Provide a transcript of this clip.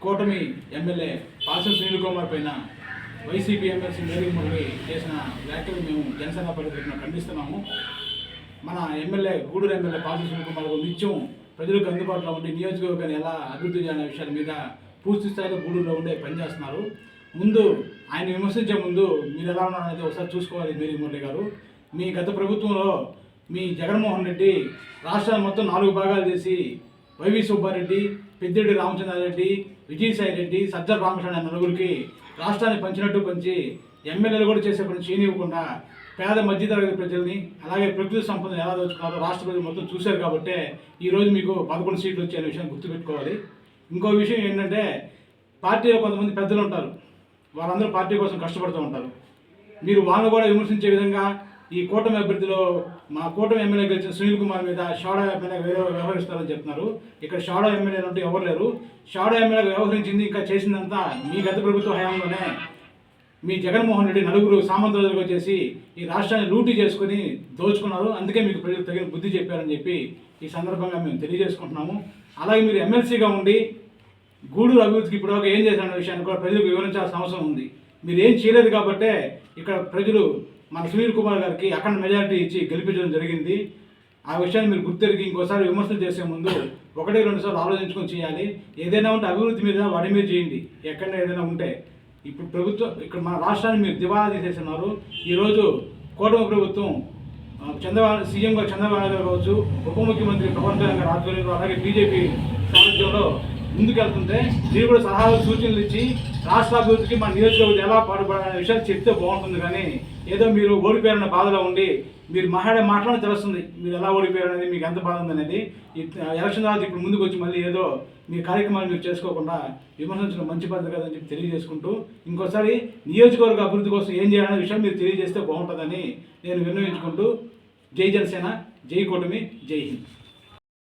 కూటమి ఎమ్మెల్యే పాసం సునీల్ కుమార్ పైన వైసీపీ ఎమ్మెల్సీ మేరీ మురళి చేసిన వ్యాఖ్యలు మేము జనసేన పరిధిలో ఖండిస్తున్నాము. మన ఎమ్మెల్యే గూడూరు ఎమ్మెల్యే పాసం సునీల్ కుమార్ నిత్యం ప్రజలకు అందుబాటులో ఉండి నియోజకవర్గాన్ని ఎలా అభివృద్ధి చేయాలనే విషయాల మీద పూర్తి స్థాయిలో గూడూరులో ఉండే పనిచేస్తున్నారు ముందు ఆయన విమర్శించే ముందు మీరు ఎలా ఉన్నారనేది ఒకసారి చూసుకోవాలి మీరు మురళి గారు. మీ గత ప్రభుత్వంలో మీ జగన్మోహన్ రెడ్డి రాష్ట్రాన్ని మొత్తం నాలుగు భాగాలు చేసి వైవి సుబ్బారెడ్డి పెద్దిరెడ్డి రామచంద్రారెడ్డి విజయసాయి రెడ్డి సజ్జల రామకృష్ణ నలుగురికి రాష్ట్రాన్ని పంచినట్టు పంచి ఎమ్మెల్యేలు కూడా చేసే పని చేయనివ్వకుండా పేద మధ్యతరగతి ప్రజల్ని అలాగే ప్రకృతి సంపదను ఎలా దోచుకున్నారో రాష్ట్ర ప్రజలు మొత్తం చూశారు కాబట్టి ఈరోజు మీకు పదకొండు సీట్లు వచ్చే విషయాన్ని గుర్తుపెట్టుకోవాలి. ఇంకో విషయం ఏంటంటే పార్టీలో కొంతమంది పెద్దలు ఉంటారు. వాళ్ళందరూ పార్టీ కోసం కష్టపడుతూ ఉంటారు. మీరు వాళ్ళని కూడా విమర్శించే విధంగా ఈ కూటమి అభ్యర్థిలో మా కూటమి ఎమ్మెల్యే గెలిచిన సునీల్ కుమార్ మీద షాడో ఎమ్మెల్యే వేరే వ్యవహరిస్తారని చెప్తున్నారు. ఇక్కడ షాడో ఎమ్మెల్యే అంటే ఎవరు లేరు. షాడో ఎమ్మెల్యే వ్యవహరించింది ఇంకా చేసిందంతా మీ గత ప్రభుత్వ హయాంలోనే. మీ జగన్మోహన్ రెడ్డి నలుగురు సామంతులుగా చేసి ఈ రాష్ట్రాన్ని లూటీ చేసుకుని దోచుకున్నారు. అందుకే మీకు ప్రజలు తగిన బుద్ధి చెప్పారని చెప్పి ఈ సందర్భంగా మేము తెలియజేసుకుంటున్నాము. అలాగే మీరు ఎమ్మెల్సీగా ఉండి గూడూరు అభివృద్ధికి ఇప్పటివరకు ఏం చేశారన్న విషయాన్ని కూడా ప్రజలకు వివరించాల్సిన అవసరం ఉంది. మీరు ఏం చేయలేదు కాబట్టే ఇక్కడ ప్రజలు మన సునీల్ కుమార్ గారికి అఖండ మెజారిటీ ఇచ్చి గెలిపించడం జరిగింది. ఆ విషయాన్ని మీరు గుర్తెరిగి ఇంకోసారి విమర్శలు చేసే ముందు ఒకటి రెండు సార్లు ఆలోచించుకొని చేయాలి. ఏదైనా ఉంటే అభివృద్ధి మీద వాడి మీద చేయండి. ఎక్కడైనా ఏదైనా ఉంటే. ఇప్పుడు ప్రభుత్వం ఇక్కడ మన రాష్ట్రాన్ని మీరు దివాలా తీసేస్తున్నారు. ఈరోజు కూటమి ప్రభుత్వం చంద్రబాబు సీఎంగా చంద్రబాబు నాయుడు గారు కావచ్చు ఉప ముఖ్యమంత్రి పవన్ కళ్యాణ్ గారు ఆధ్వర్యంలో అలాగే బీజేపీ సారథ్యంలో ముందుకెళ్తుంటే మీరు కూడా సలహాలు సూచనలు ఇచ్చి రాష్ట్ర అభివృద్ధికి మన నియోజకవర్గం ఎలా పాటుపడాలనే విషయాలు చెప్తే బాగుంటుంది కానీ ఏదో మీరు ఓడిపోయారన్న బాధలో ఉండి మీరు మాట్లాడే మాటలను తెలుస్తుంది మీరు ఎలా ఓడిపోయారు అనేది మీకు ఎంత బాధ ఉందనేది ఎలక్షన్ తర్వాత ఇప్పుడు ముందుకు వచ్చి మళ్ళీ ఏదో మీ కార్యక్రమాలు మీరు చేసుకోకుండా విమర్శించడం మంచి పద్ధతి కదని చెప్పి తెలియజేసుకుంటూ ఇంకోసారి నియోజకవర్గ అభివృద్ధి కోసం ఏం చేయాలనే విషయం మీరు తెలియజేస్తే బాగుంటుందని నేను విన్నవించుకుంటూ జై జనసేన జై కూటమి జై హింద్.